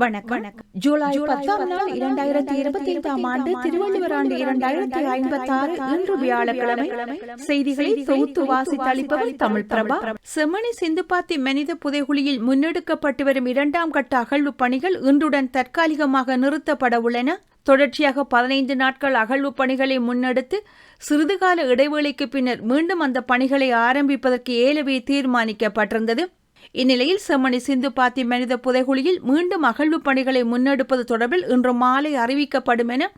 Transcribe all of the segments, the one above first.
வணக்கம். ஜூலை பத்தாம் நாள் இரண்டாயிரத்தி இருபத்தி ஐந்தாம் ஆண்டு திருவள்ளுவர் ஆண்டு இரண்டாயிரத்தி ஐம்பத்தி ஆறு இன்று வியாழக்கிழமை செய்திகளை தொகுத்து வாசித்தளிப்பவர் தமிழ் பிரபா. செம்மணி சிந்துபாத்தி மனித புதைகுழியில் முன்னெடுக்கப்பட்டு வரும் இரண்டாம் கட்ட அகழ்வு பணிகள் இன்றுடன் தற்காலிகமாக நிறுத்தப்பட உள்ளன. தொடர்ச்சியாக பதினைந்து நாட்கள் அகழ்வு பணிகளை முன்னெடுத்து சிறிதுகால இடைவேளைக்கு பின்னர் மீண்டும் அந்த பணிகளை ஆரம்பிப்பதற்கு ஏலவே தீர்மானிக்கப்பட்டிருந்தது. இந்நிலையில் செம்மணி சிந்து பாத்தி மனித புதைகுழியில் மீண்டும் அகழ்வு பணிகளை முன்னெடுப்பது தொடர்பில் இன்று மாலை அறிவிக்கப்படும் என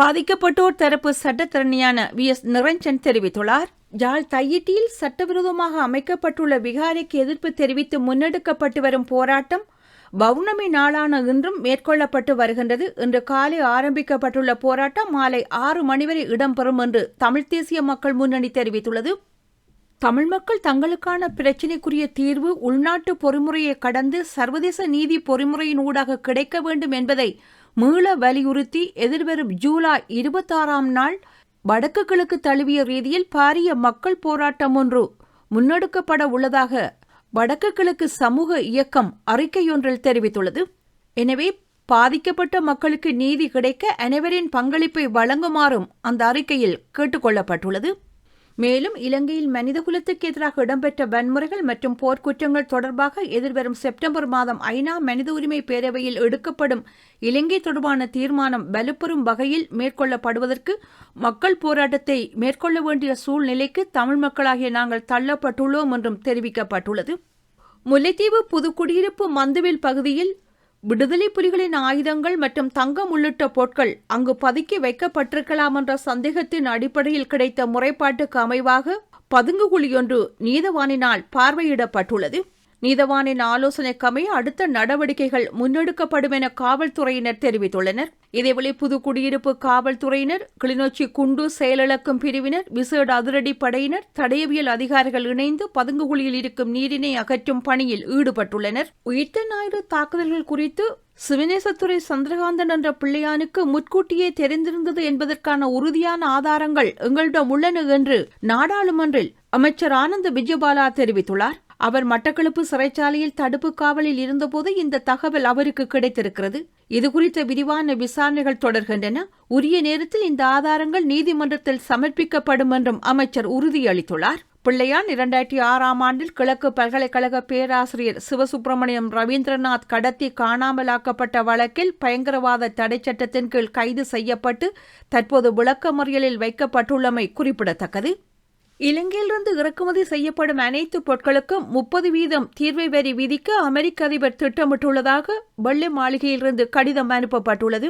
பாதிக்கப்பட்டோர் தரப்பு சட்டத்திறனியான வி எஸ் நிரஞ்சன் தெரிவித்துள்ளார். ஜாழ் தையிட்டியில் சட்டவிரோதமாக அமைக்கப்பட்டுள்ள விகாரைக்கு எதிர்ப்பு தெரிவித்து முன்னெடுக்கப்பட்டு வரும் போராட்டம் பௌர்ணமி நாளான இன்றும் மேற்கொள்ளப்பட்டு வருகின்றது. இன்று காலை ஆரம்பிக்கப்பட்டுள்ள போராட்டம் மாலை ஆறு மணி வரை இடம்பெறும் என்று தமிழ்த் தேசிய மக்கள் முன்னணி தெரிவித்துள்ளது. தமிழ் மக்கள் தங்களுக்கான பிரச்சினைக்குரிய தீர்வு உள்நாட்டு பொறிமுறையை கடந்து சர்வதேச நீதி பொறிமுறையின் ஊடாக கிடைக்க வேண்டும் என்பதை மீள வலியுறுத்தி எதிர்வரும் ஜூலை இருபத்தாறாம் நாள் வடக்கு கிழக்கு தழுவிய ரீதியில் பாரிய மக்கள் போராட்டம் ஒன்று முன்னெடுக்கப்பட உள்ளதாக வடக்கு கிழக்கு சமூக இயக்கம் அறிக்கையொன்றில் தெரிவித்துள்ளது. எனவே பாதிக்கப்பட்ட மக்களுக்கு நீதி கிடைக்க அனைவரின் பங்களிப்பை வழங்குமாறும் அந்த அறிக்கையில் கேட்டுக்கொள்ளப்பட்டுள்ளது. மேலும் இலங்கையில் மனிதகுலத்துக்கு எதிராக இடம்பெற்ற வன்முறைகள் மற்றும் போர்க்குற்றங்கள் தொடர்பாக எதிர்வரும் செப்டம்பர் மாதம் ஐநா மனித உரிமை பேரவையில் எடுக்கப்படும் இலங்கை தொடர்பான தீர்மானம் வலுப்பெறும் வகையில் மேற்கொள்ளப்படுவதற்கு மக்கள் போராட்டத்தை மேற்கொள்ள வேண்டிய சூழ்நிலைக்கு தமிழ் மக்களாகிய நாங்கள் தள்ளப்பட்டுள்ளோம் என்றும் தெரிவிக்கப்பட்டுள்ளது. முல்லைத்தீவு புதுக்குடியிருப்பு மந்துவில் பகுதியில் விடுதலை புலிகளின் ஆயுதங்கள் மற்றும் தங்கம் உள்ளிட்ட பொருட்கள் அங்கு பதுக்கி வைக்கப்பட்டிருக்கலாம் என்ற சந்தேகத்தின் அடிப்படையில் கிடைத்த முறைப்பாட்டுக்கு அமைவாக பதுங்குகுழியொன்று நீதவானினால் பார்வையிடப்பட்டுள்ளது. நீதவானின் ஆலோசனைக்கமைய அடுத்த நடவடிக்கைகள் முன்னெடுக்கப்படும் என காவல்துறையினர் தெரிவித்துள்ளனர். இதேவேளை புதுக்குடியிருப்பு காவல்துறையினர் கிளிநொச்சி குண்டு செயலிழக்கும் பிரிவினர் விசேட அதிரடி படையினர் தடயவியல் அதிகாரிகள் இணைந்து பதுங்குகுழியில் இருக்கும் நீரினை அகற்றும் பணியில் ஈடுபட்டுள்ளனர். உயிர்த்த ஞாயிறு தாக்குதல்கள் குறித்து சிவநேசத்துறை சந்திரகாந்தன் என்ற பிள்ளையானுக்கு முற்கூட்டியே தெரிந்திருந்தது என்பதற்கான உறுதியான ஆதாரங்கள் எங்களிடம் உள்ளன என்று நாடாளுமன்றில் அமைச்சர் ஆனந்த விஜயபாலா தெரிவித்துள்ளார். அவர் மட்டக்களப்பு சிறைச்சாலையில் தடுப்பு காவலில் இருந்தபோது இந்த தகவல் அவருக்கு கிடைத்திருக்கிறது. இதுகுறித்த விரிவான விசாரணைகள் தொடர்கின்றன. உரிய நேரத்தில் இந்த ஆதாரங்கள் நீதிமன்றத்தில் சமர்ப்பிக்கப்படும் என்றும் அமைச்சர் உறுதியளித்துள்ளார். பிள்ளையான் இரண்டாயிரத்தி ஆறாம் ஆண்டில் கிழக்கு பல்கலைக்கழக பேராசிரியர் சிவசுப்பிரமணியம் ரவீந்திரநாத் கடத்தி காணாமலாக்கப்பட்ட வழக்கில் பயங்கரவாத தடை சட்டத்தின் கீழ் கைது செய்யப்பட்டு தற்போது விளக்கமறியலில் வைக்கப்பட்டுள்ளமை குறிப்பிடத்தக்கது. இலங்கையிலிருந்து இறக்குமதி செய்யப்படும் அனைத்து பொருட்களுக்கும் முப்பது வீதம் தீர்வை வரி விதிக்க அமெரிக்க அதிபர் திட்டமிட்டுள்ளதாக வெள்ளை மாளிகையிலிருந்து கடிதம் அனுப்பப்பட்டுள்ளது.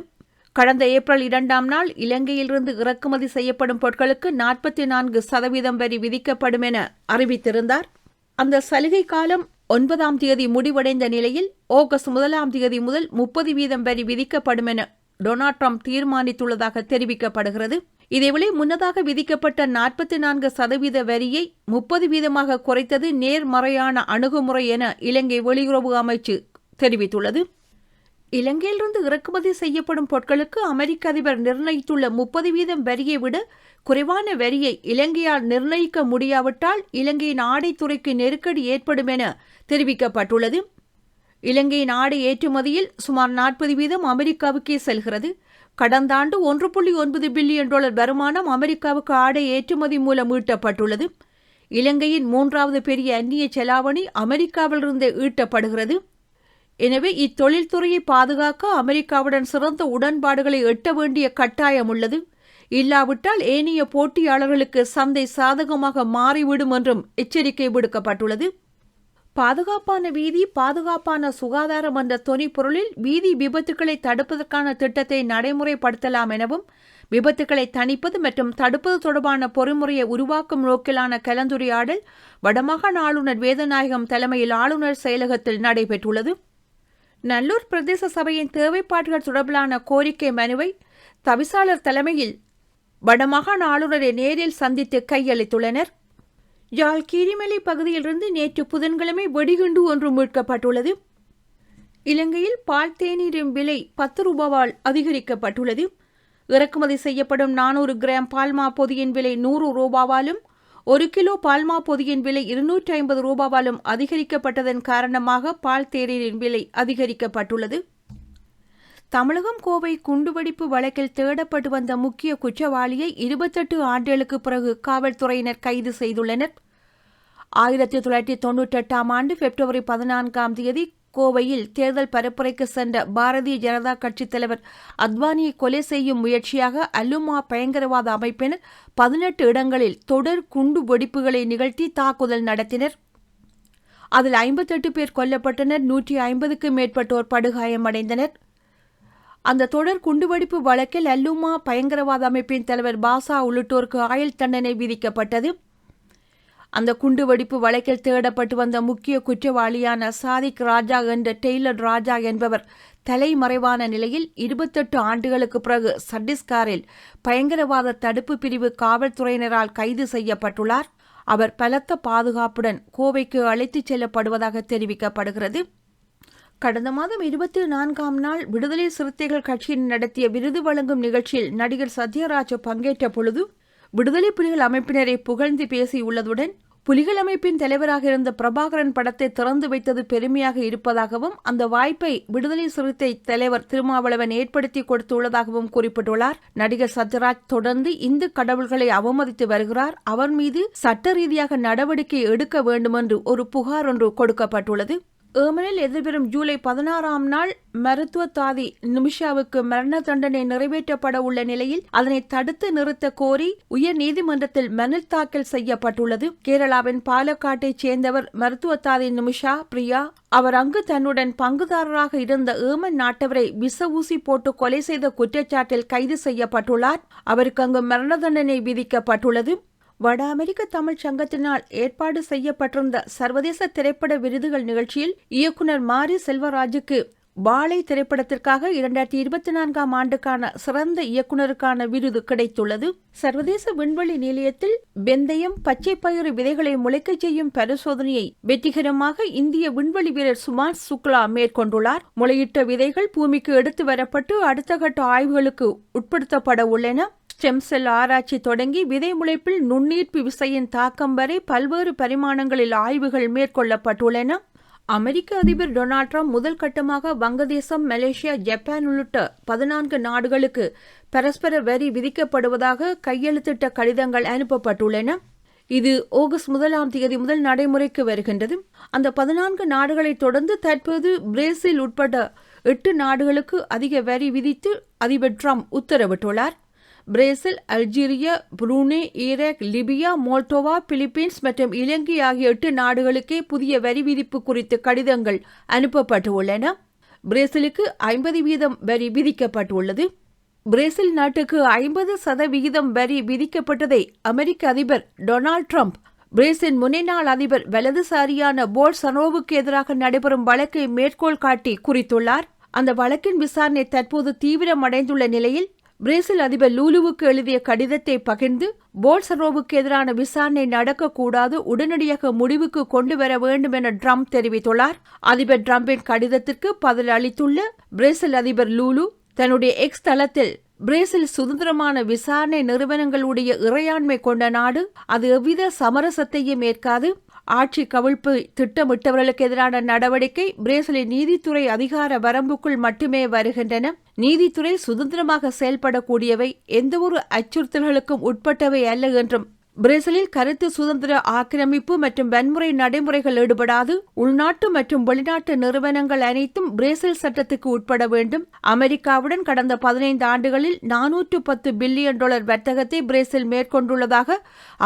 கடந்த ஏப்ரல் இரண்டாம் நாள் இலங்கையிலிருந்து இறக்குமதி செய்யப்படும் பொருட்களுக்கு நாற்பத்தி நான்கு சதவீதம் வரி விதிக்கப்படும் என அறிவித்திருந்தார். அந்த சலுகை காலம் ஒன்பதாம் தேதி முடிவடைந்த நிலையில் ஆகஸ்ட் முதலாம் தேதி முதல் முப்பது வீதம் வரி விதிக்கப்படும் என டொனால்ட் ட்ரம்ப் தீர்மானித்துள்ளதாக தெரிவிக்கப்படுகிறது. இதேவேளை முன்னதாக விதிக்கப்பட்ட நாற்பத்தி நான்கு சதவீத வரியை முப்பது வீதமாக குறைத்தது நேர்மறையான அணுகுமுறை என இலங்கை வெளியுறவு அமைச்சு தெரிவித்துள்ளது. இலங்கையிலிருந்து இறக்குமதி செய்யப்படும் பொருட்களுக்கு அமெரிக்க அதிபர் நிர்ணயித்துள்ள முப்பது வீதம் வரியை விட குறைவான வரியை இலங்கையால் நிர்ணயிக்க முடியாவிட்டால் இலங்கையின் ஆடைத்துறைக்கு நெருக்கடி ஏற்படும் என தெரிவிக்கப்பட்டுள்ளது. இலங்கையின் ஆடை ஏற்றுமதியில் சுமார் நாற்பது வீதம் அமெரிக்காவுக்கே செல்கிறது. கடந்த ஆண்டு ஒன்று புள்ளி ஒன்பது பில்லியன் டாலர் வருமானம் அமெரிக்காவுக்கு ஆடை ஏற்றுமதி மூலம் ஈட்டப்பட்டுள்ளது. இலங்கையின் மூன்றாவது பெரிய அந்நிய செலாவணி அமெரிக்காவிலிருந்து ஈட்டப்படுகிறது. எனவே இத்தொழில்துறையை பாதுகாக்க அமெரிக்காவுடன் சிறந்த உடன்பாடுகளை எட்ட வேண்டிய கட்டாயம் உள்ளது இல்லாவிட்டால் ஏனைய போட்டியாளர்களுக்கு சந்தை சாதகமாக மாறிவிடும் என்றும் எச்சரிக்கை விடுக்கப்பட்டுள்ளது. பாதுகாப்பான வீதி பாதுகாப்பான சுகாதாரம் என்ற தொனிப்பொருளில் வீதி விபத்துக்களை தடுப்பதற்கான திட்டத்தை நடைமுறைப்படுத்தலாம் எனவும் விபத்துக்களை தணிப்பது மற்றும் தடுப்பது தொடர்பான பொறிமுறையை உருவாக்கும் நோக்கிலான கலந்துரையாடல் வடமாகாண ஆளுநர் வேதநாயகம் தலைமையில் ஆளுநர் செயலகத்தில் நடைபெற்றுள்ளது. நல்லூர் பிரதேச சபையின் தேவைப்பாடுகள் தொடர்பிலான கோரிக்கை மனுவை தவிசாளர் தலைமையில் வடமாகாண ஆளுநரை நேரில் சந்தித்து கையளித்துள்ளனர். யாழ் கீரிமலை பகுதியிலிருந்து நேற்று புதன்கிழமை வெடிகுண்டு ஒன்று மீட்கப்பட்டுள்ளது. இலங்கையில் பால் தேநீரின் விலை பத்து ரூபாவால் அதிகரிக்கப்பட்டுள்ளது. இறக்குமதி செய்யப்படும் நானூறு கிராம் பால்மா பொதியின் விலை நூறு ரூபாவாலும் ஒரு கிலோ பால்மா பொதியின் விலை இருநூற்றி ஐம்பது ரூபாவாலும் அதிகரிக்கப்பட்டதன் காரணமாக பால் தேநீரின் விலை அதிகரிக்கப்பட்டுள்ளது. தமிழகம் கோவை குண்டுவெடிப்பு வழக்கில் தேடப்பட்டு வந்த முக்கிய குற்றவாளியை இருபத்தெட்டு ஆண்டுகளுக்கு பிறகு காவல்துறையினர் கைது செய்துள்ளனர். ஆயிரத்தி தொள்ளாயிரத்தி தொன்னூற்றி எட்டாம் ஆண்டு பிப்ரவரி பதினான்காம் தேதி கோவையில் தேர்தல் பரப்புரைக்கு சென்ற பாரதிய ஜனதா கட்சித் தலைவர் அத்வானியை கொலை செய்யும் முயற்சியாக அல்லுமா பயங்கரவாத அமைப்பினர் பதினெட்டு இடங்களில் தொடர் குண்டு வெடிப்புகளை நிகழ்த்தி தாக்குதல் நடத்தினர். அதில் ஐம்பத்தெட்டு பேர் கொல்லப்பட்டனர் நூற்றி ஐம்பதுக்கும் மேற்பட்டோர் படுகாயமடைந்தனர். அந்த தொடர் குண்டுவெடிப்பு வழக்கில் அல்லுமா பயங்கரவாத அமைப்பின் தலைவர் பாசா உள்ளிட்டோருக்கு ஆயுள் தண்டனை விதிக்கப்பட்டது. அந்த குண்டுவெடிப்பு வழக்கில் தேடப்பட்டு வந்த முக்கிய குற்றவாளியான சாதிக் ராஜா என்ற டெய்லர் ராஜா என்பவர் தலைமறைவான நிலையில் இருபத்தெட்டு ஆண்டுகளுக்கு பிறகு சட்டீஸ்காரில் பயங்கரவாத தடுப்பு பிரிவு காவல்துறையினரால் கைது செய்யப்பட்டுள்ளார். அவர் பலத்த பாதுகாப்புடன் கோவைக்கு அழைத்துச் செல்லப்படுவதாக தெரிவிக்கப்படுகிறது. கடந்த மாதம் இருபத்தி நான்காம் நாள் விடுதலை சிறுத்தைகள் கட்சியின் நடத்திய விருது வழங்கும் நிகழ்ச்சியில் நடிகர் சத்யராஜ் பங்கேற்ற பொழுது விடுதலை புலிகள் அமைப்பினரை புகழ்ந்து பேசியுள்ளதுடன் புலிகள் அமைப்பின் தலைவராக இருந்த பிரபாகரன் படத்தை திறந்து வைத்தது பெருமையாக இருப்பதாகவும் அந்த வாய்ப்பை விடுதலை சிறுத்தை தலைவர் திருமாவளவன் ஏற்படுத்தி கொடுத்துள்ளதாகவும் குறிப்பிட்டுள்ளார். நடிகர் சத்யராஜ் தொடர்ந்து இந்து கடவுள்களை அவமதித்து வருகிறார். அவர் மீது சட்ட ரீதியாக நடவடிக்கை எடுக்க வேண்டுமென்று ஒரு புகார் ஒன்று கொடுக்கப்பட்டுள்ளது. ஏமனில் எதிர்வரும் ஜூலை பதினாறாம் நாள் மருத்துவ தாதி நிமிஷாவுக்கு மரண தண்டனை நிறைவேற்றப்பட உள்ள நிலையில் அதனை தடுத்து நிறுத்த கோரி உயர் நீதிமன்றத்தில் மனு தாக்கல் செய்யப்பட்டுள்ளது. கேரளாவின் பாலக்காட்டைச் சேர்ந்தவர் மருத்துவ தாதி நிமிஷா பிரியா. அவர் அங்கு தன்னுடன் பங்குதாரராக இருந்த ஏமன் நாட்டவரை விச ஊசி போட்டு கொலை செய்த குற்றச்சாட்டில் கைது செய்யப்பட்டுள்ளார். அவருக்கு அங்கு மரண தண்டனை விதிக்கப்பட்டுள்ளது. வட அமெரிக்க தமிழ் சங்கத்தினால் ஏற்பாடு செய்யப்பட்டிருந்த சர்வதேச திரைப்பட விருதுகள் நிகழ்ச்சியில் இயக்குனர் மாரி செல்வராஜுக்கு பாலை திரைப்படத்திற்காக இரண்டாயிரத்தி இருபத்தி நான்காம் ஆண்டுக்கான சிறந்த இயக்குனருக்கான விருது கிடைத்துள்ளது. சர்வதேச விண்வெளி நிலையத்தில் வெந்தயம் பச்சை பயிறு விதைகளை முளைக்கச் செய்யும் பரிசோதனையை வெற்றிகரமாக இந்திய விண்வெளி வீரர் சுமார் சுக்லா மேற்கொண்டுள்ளார். முளையிட்ட விதைகள் பூமிக்கு எடுத்து வரப்பட்டு அடுத்த கட்ட ஆய்வுகளுக்கு உட்படுத்தப்பட உள்ளன. ஸ்டெம் செல் ஆராய்ச்சி தொடங்கி விதை முளைப்பில் நுண்ணீர்ப்பு விசையின் தாக்கம் வரை பல்வேறு பரிமாணங்களில் ஆய்வுகள் மேற்கொள்ளப்பட்டுள்ளன. அமெரிக்க அதிபர் டொனால்ட் ட்ரம்ப் முதல் கட்டமாக வங்கதேசம் மலேசியா ஜப்பான் உள்ளிட்ட பதினான்கு நாடுகளுக்கு பரஸ்பர வரி விதிக்கப்படுவதாக கையெழுத்திட்ட கடிதங்கள் அனுப்பப்பட்டுள்ளன. இது ஆகஸ்ட் முதலாம் தேதி முதல் நடைமுறைக்கு வருகின்றது. அந்த பதினான்கு நாடுகளை தொடர்ந்து தற்போது பிரேசில் உட்பட எட்டு நாடுகளுக்கு அதிக வரி விதித்து அதிபர் ட்ரம்ப் உத்தரவிட்டுள்ளார். Brazil Algeria Brunei Iraq Libya Moldova Philippines மற்றும் இலங்கை ஆகிய எட்டு நாடுகளுக்கே புதிய வரி விதிப்பு குறித்து கடிதங்கள் அனுப்பப்பட்டுள்ளன. பிரேசிலுக்கு ஐம்பது வீதம் வரி விதிக்கப்பட்டுள்ளது. பிரேசில் நாட்டுக்கு ஐம்பது சதவிகிதம் வரி விதிக்கப்பட்டதை அமெரிக்க அதிபர் டொனால்ட் ட்ரம்ப் பிரேசின் முன்னாள் அதிபர் வலதுசாரியான போல் சனோவுக்கு எதிராக நடைபெறும் வழக்கை மேற்கோள் காட்டி குறித்துள்ளார். அந்த வழக்கின் விசாரணை தற்போது தீவிரமடைந்துள்ள நிலையில் பிரேசில் அதிபர் லூலுவுக்கு எழுதிய கடிதத்தை பகிர்ந்து போல்சரோவுக்கு எதிரான விசாரணை நடக்கக்கூடாது உடனடியாக முடிவுக்கு கொண்டு வர வேண்டும் என ட்ரம்ப் தெரிவித்துள்ளார். அதிபர் ட்ரம்பின் கடிதத்திற்கு பதில் அளித்துள்ள பிரேசில் அதிபர் லூலு தன்னுடைய எக்ஸ் தளத்தில் பிரேசில் சுதந்திரமான விசாரணை நிறுவனங்களுடைய இறையாண்மை கொண்ட நாடு அது எவ்வித சமரசத்தையும் ஏற்காது. ஆட்சி கவிழ்ப்பு திட்டமிட்டவர்களுக்கு எதிரான நடவடிக்கை பிரேசிலின் நீதித்துறை அதிகார வரம்புக்குள் மட்டுமே வருகின்றன. நீதித்துறை சுதந்திரமாக செயல்படக்கூடியவை எந்தவொரு அச்சுறுத்தல்களுக்கும் உட்பட்டவை அல்ல என்றும் பிரேசிலில் கருத்து சுதந்திர ஆக்கிரமிப்பு மற்றும் வன்முறை நடைமுறைகள் ஈடுபடாது. உள்நாட்டு மற்றும் வெளிநாட்டு நிறுவனங்கள் அனைத்தும் பிரேசில் சட்டத்துக்கு உட்பட வேண்டும். அமெரிக்காவுடன் கடந்த பதினைந்து ஆண்டுகளில் நானூற்று பத்து பில்லியன் டாலர் வர்த்தகத்தை பிரேசில் மேற்கொண்டுள்ளதாக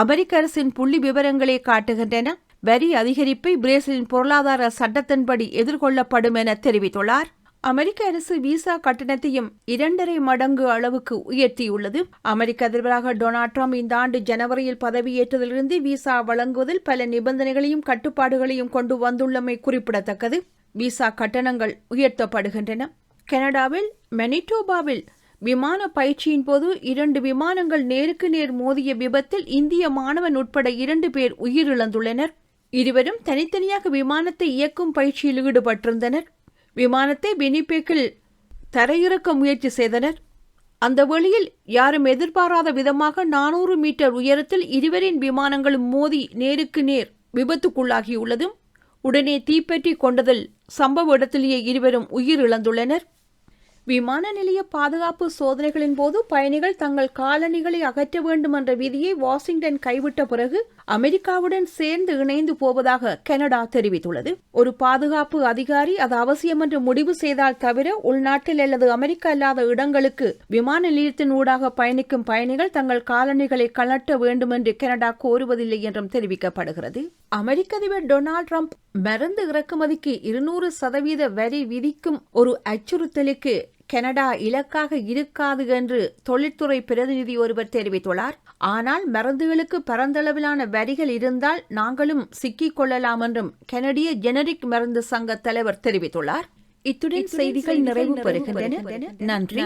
அமெரிக்க அரசின் புள்ளி விவரங்களே காட்டுகின்றன. வரி அதிகரிப்பை பிரேசிலின் பொருளாதார சட்டத்தின்படி எதிர்கொள்ளப்படும் என தெரிவித்துள்ளார். அமெரிக்க அரசு விசா கட்டணத்தையும் இரண்டரை மடங்கு அளவுக்கு உயர்த்தியுள்ளது. அமெரிக்க அதிபராக டொனால்ட் ட்ரம்ப் இந்த ஆண்டு ஜனவரியில் பதவியேற்றதிலிருந்து விசா வழங்குவதில் பல நிபந்தனைகளையும் கட்டுப்பாடுகளையும் கொண்டு வந்துள்ளமை குறிப்பிடத்தக்கது. விசா கட்டணங்கள் உயர்த்தப்படுகின்றன. கனடாவில் மெனிட்டோபாவில் விமான பயிற்சியின் போது இரண்டு விமானங்கள் நேருக்கு நேர் மோதிய விபத்தில் இந்திய மாணவன் உட்பட இரண்டு பேர் உயிரிழந்துள்ளனர். இருவரும் தனித்தனியாக விமானத்தை இயக்கும் பயிற்சியில் ஈடுபட்டிருந்தனர். விமானத்தை வினிபேக்கில் தரையிறக்க முயற்சி செய்தனர். அந்த வழியில் யாரும் எதிர்பாராத விதமாக நானூறு மீட்டர் உயரத்தில் இருவரின் விமானங்களும் மோதி நேருக்கு நேர் விபத்துக்குள்ளாகியுள்ளதும் உடனே தீப்பற்றி கொண்டதில் சம்பவ இடத்திலேயே இருவரும் உயிரிழந்துள்ளனர். விமான நிலைய பாதுகாப்பு சோதனைகளின் போது பயணிகள் தங்கள் காலணிகளை அகற்ற வேண்டும் என்ற விதியை வாஷிங்டன் கைவிட்ட பிறகு அமெரிக்காவுடன் சேர்ந்து இணைந்து போவதாக கனடா தெரிவித்துள்ளது. ஒரு பாதுகாப்பு அதிகாரி அது அவசியம் என்று முடிவு செய்தால் தவிர உள்நாட்டில் அல்லது அமெரிக்கா அல்லாத இடங்களுக்கு விமான நிலையத்தின் ஊடாக பயணிக்கும் பயணிகள் தங்கள் காலணிகளை கலட்ட வேண்டும் என்று கனடா கோருவதில்லை என்றும் தெரிவிக்கப்படுகிறது. அமெரிக்க அதிபர் டொனால்ட் ட்ரம்ப் மருந்து இறக்குமதிக்கு இருநூறு சதவீத வரி விதிக்கும் ஒரு அச்சுறுத்தலுக்கு கனடா இலக்காக இருக்காது என்று தொழில்துறை பிரதிநிதி ஒருவர் தெரிவித்துள்ளார். ஆனால் மருந்துகளுக்கு பரந்தளவிலான வரிகள் இருந்தால் நாங்களும் சிக்கிக் கொள்ளலாம் என்றும் கனடிய ஜெனரிக் மருந்து சங்க தலைவர் தெரிவித்துள்ளார். இத்துடன் செய்திகள் நிறைவு பெறுகின்றன. நன்றி.